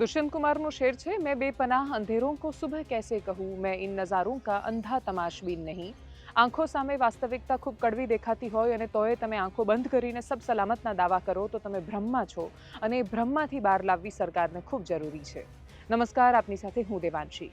Dushyant Kumar no शेर छे मैं बेपनाह अंधेरों को सुबह कैसे कहूँ मैं इन नज़ारों का અંધા તમાશબીન નહીં આંખો સામે વાસ્તવિકતા ખૂબ કડવી દેખાતી હોય અને તોય તમે આંખો બંધ કરીને સબ સલામતના દાવા કરો તો તમે ભ્રમમાં છો અને એ ભ્રમમાંથી બહાર લાવવી સરકારને ખૂબ જરૂરી છે નમસ્કાર આપની સાથે હું દેવાંશી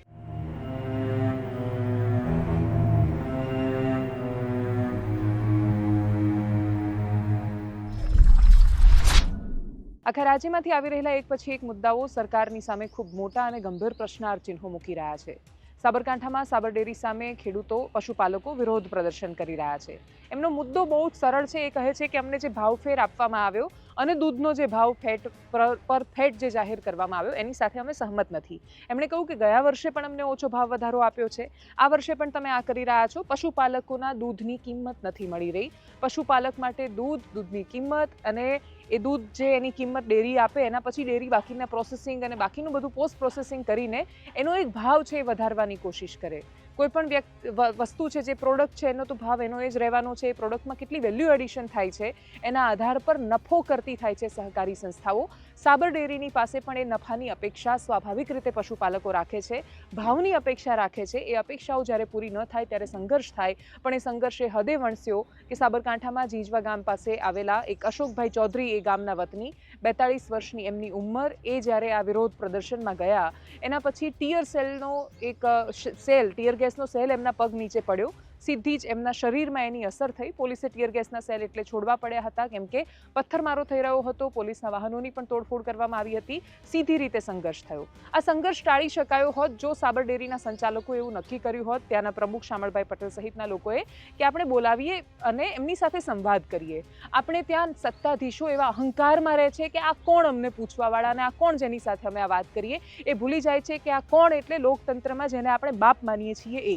આખા રાજ્યમાંથી આવી રહેલા એક પછી એક મુદ્દાઓ સરકારની સામે ખૂબ મોટા અને ગંભીર પ્રશ્નાર્થ ચિહ્નો મૂકી રહ્યા છે. સાબરકાંઠામાં સાબરડેરી સામે ખેડૂતો, પશુપાલકો વિરોધ પ્રદર્શન કરી રહ્યા છે. એમનો મુદ્દો બહુ જ સરળ છે. એ કહે છે કે અમને જે ભાવફેર આપવામાં આવ્યો અને દૂધનો જે ભાવ ફેટ પર ફેટ જે જાહેર કરવામાં આવ્યો, એની સાથે અમે સહમત નથી. એમણે કહ્યું કે ગયા વર્ષે પણ અમને ઓછો ભાવ વધારો આપ્યો છે. આ વર્ષે પણ તમે આ કરી રહ્યા છો. પશુપાલકોના દૂધની કિંમત નથી મળી રહી. પશુપાલક માટે દૂધ, દૂધની કિંમત અને એ દૂધ જે એની કિંમત ડેરી આપે, એના પછી ડેરી બાકીના પ્રોસેસિંગ અને બાકીનું બધું પોસ્ટ પ્રોસેસિંગ કરીને એનો એક ભાવ છે એ વધારવાની કોશિશ કરે. કોઈ પણ વ્યક્તિ વસ્તુ છે જે પ્રોડક્ટ છે, એનો તો ભાવ એનો એ જ રહેવાનો છે, એ પ્રોડક્ટમાં કેટલી વેલ્યુ એડિશન થાય છે, એના આધાર પર નફો કરતી થાય છે સહકારી સંસ્થાઓ. સાબર ડેરીની પાસે પણ એ નફાની અપેક્ષા સ્વાભાવિક રીતે પશુપાલકો રાખે છે, ભાવની અપેક્ષા રાખે છે. એ અપેક્ષાઓ જ્યારે પૂરી ન થાય ત્યારે સંઘર્ષ થાય, પણ એ સંઘર્ષ એ હદે વણસ્યો કે સાબરકાંઠામાં જીજવા ગામ પાસે આવેલા એક અશોકભાઈ ચૌધરી એ ગામના વતની બેતાળીસ વર્ષની એમની ઉંમર, એ જ્યારે આ વિરોધ પ્રદર્શનમાં ગયા, એના પછી ટીયર સેલનો એક સેલ, ટીયર ગેસનો સેલ એમના પગ નીચે પડ્યો. સીધી જ એમના શરીરમાં એની અસર થઈ. પોલીસે ટીયર ગેસના સેલ એટલે છોડવા પડ્યા હતા, કેમ કે પથ્થરમારો થઈ રહ્યો હતો. પોલીસના વાહનોની પણ તોડફોડ કરવામાં આવી હતી. સીધી રીતે સંઘર્ષ થયો. આ સંઘર્ષ ટાળી શકાયો હોત, જો સાબર ડેરીના સંચાલકો એવું નક્કી કર્યું હોત, ત્યાંના પ્રમુખ શામળભાઈ પટેલ સહિતના લોકોએ, કે આપણે બોલાવીએ અને એમની સાથે સંવાદ કરીએ. આપણે ત્યાં સત્તાધીશો એવા અહંકારમાં રહે છે કે આ કોણ અમને પૂછવાવાળા અને આ કોણ જેની સાથે અમે આ વાત કરીએ? એ ભૂલી જાય છે કે આ કોણ એટલે લોકતંત્રમાં જેને આપણે બાપ માનીએ છીએ એ.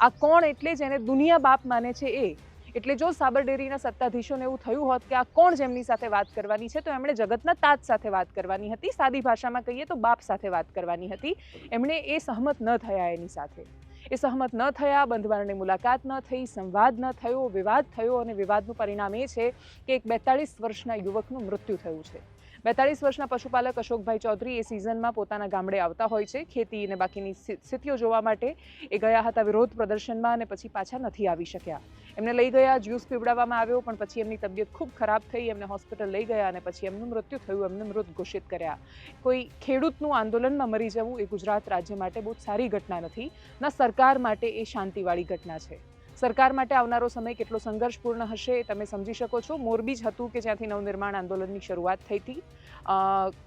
આ કોણ એટલે જેને દુનિયા બાપ માને છે એ? એટલે જો સાબર ડેરીના સત્તાધીશોને એવું થયું હોત કે આ કોણ જેમની સાથે વાત કરવાની છે, તો એમણે જગતના તાત સાથે વાત કરવાની હતી, સાદી ભાષામાં કહીએ તો બાપ સાથે વાત કરવાની હતી. એમણે એ સહમત ન થયા એની સાથે. એ સહમત ન થયા બંધબારણની મુલાકાત ન થઈ, સંવાદ ન થયો, વિવાદ થયો અને વિવાદનું પરિણામ એ છે કે એક બેતાળીસ વર્ષના યુવકનું મૃત્યુ થયું છે. બેતાળીસ વર્ષના પશુપાલક અશોકભાઈ ચૌધરી એ સિઝનમાં પોતાના ગામડે આવતા હોય છે. ખેતી અને બાકીની સ્થિ- સ્થિતિઓ જોવા માટે એ ગયા હતા વિરોધ પ્રદર્શનમાં અને પછી પાછા નથી આવી શક્યા. એમને લઈ ગયા, જ્યુસ પીવડાવવામાં આવ્યો, પણ પછી એમની તબિયત ખૂબ ખરાબ થઈ, એમને હોસ્પિટલ લઈ ગયા અને પછી એમનું મૃત્યુ થયું, એમને મૃત ઘોષિત કર્યા. કોઈ ખેડૂતનું આંદોલનમાં મરી જવું એ ગુજરાત રાજ્ય માટે બહુ સારી ઘટના નથી. ના સરકાર માટે એ શાંતિવાળી ઘટના છે. સરકાર માટે આવનારો સમય કેટલો સંઘર્ષપૂર્ણ હશે એ તમે સમજી શકો છો. મોરબી જ હતું કે જ્યાંથી નવનિર્માણ આંદોલનની શરૂઆત થઈ હતી.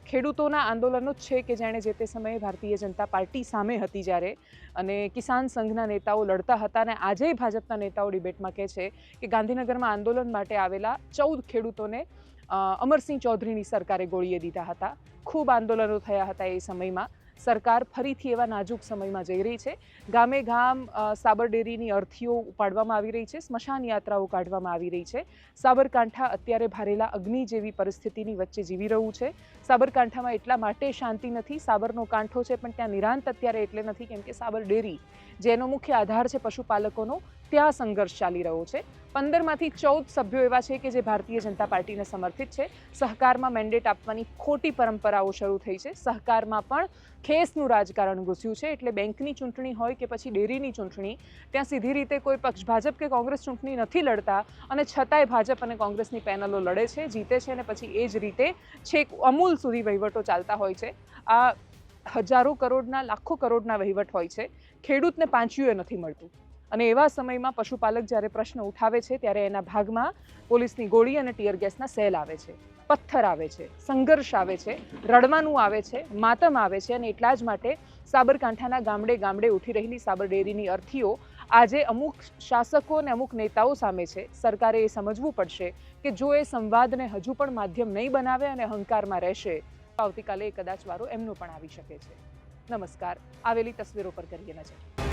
ખેડૂતોના આંદોલનો જ છે કે જેણે જે તે સમયે ભારતીય જનતા પાર્ટી સામે હતી જ્યારે અને કિસાન સંઘના નેતાઓ લડતા હતા અને આજે ભાજપના નેતાઓ ડિબેટમાં કહે છે કે ગાંધીનગરમાં આંદોલન માટે આવેલા ચૌદ ખેડૂતોને અમરસિંહ ચૌધરીની સરકારે ગોળીએ દીધા હતા. ખૂબ આંદોલનો થયા હતા એ સમયમાં. સરકાર ફરીથી એવા નાજુક સમયમાં જઈ રહી છે. ગામે ગામ સાબરડેરીની સાબર અર્થીઓ ઉપાડવામાં આવી રહી છે. સ્મશાન યાત્રાઓ કાઢવામાં આવી રહી છે. સાબરકાંઠા અત્યારે ભારેલા અગ્નિ જેવી પરિસ્થિતિની વચ્ચે જીવી રહ્યું છે. સાબરકાંઠામાં એટલા માટે શાંતિ નથી. સાબરનો કાંઠો છે, પણ ત્યાં નિરાંત અત્યારે એટલે નથી, કેમ કે સાબર ડેરી જેનો મુખ્ય આધાર છે પશુપાલકોનો, ત્યાં સંઘર્ષ ચાલી રહ્યો છે. પંદરમાંથી ચૌદ સભ્યો એવા છે કે જે ભારતીય જનતા પાર્ટીને સમર્થિત છે. સહકારમાં મેન્ડેટ આપવાની ખોટી પરંપરાઓ શરૂ થઈ છે. સહકારમાં પણ ખેસનું રાજકારણ ઘૂસ્યું છે એટલે બેંકની ચૂંટણી હોય કે પછી ડેરીની ચૂંટણી, ત્યાં સીધી રીતે કોઈ પક્ષ, ભાજપ કે કોંગ્રેસ ચૂંટણી નથી લડતા અને છતાંય ભાજપ અને કોંગ્રેસની પેનલો લડે છે, જીતે છે અને પછી એ જ રીતે છેક અમૂલ સુધી વહીવટો ચાલતા હોય છે. આ હજારો કરોડના, લાખો કરોડના વહીવટ હોય છે. ખેડૂતને પાંચ્યું નથી મળતું. અને એવા સમયમાં પશુપાલક જ્યારે પ્રશ્ન ઉઠાવે છે, ત્યારે એના ભાગમાં પોલીસની ગોળી અને ટીયર ગેસના સેલ આવે છે, પથ્થર આવે છે, સંઘર્ષ આવે છે, રડવાનું આવે છે, માતમ આવે છે અને એટલા જ માટે સાબરકાંઠાના ગામડે ગામડે ઉઠી રહેલી સાબર ડેરીની અર્થીઓ આજે અમુક શાસકો અને અમુક નેતાઓ સામે છે. સરકારે એ સમજવું પડશે કે જો એ સંવાદને હજુ પણ માધ્યમ નહીં બનાવે અને અહંકારમાં રહેશે, તો આવતીકાલે એ કદાચ વારો એમનો પણ આવી શકે છે. નમસ્કાર. આવેલી તસવીરો પર કરીએ નજર.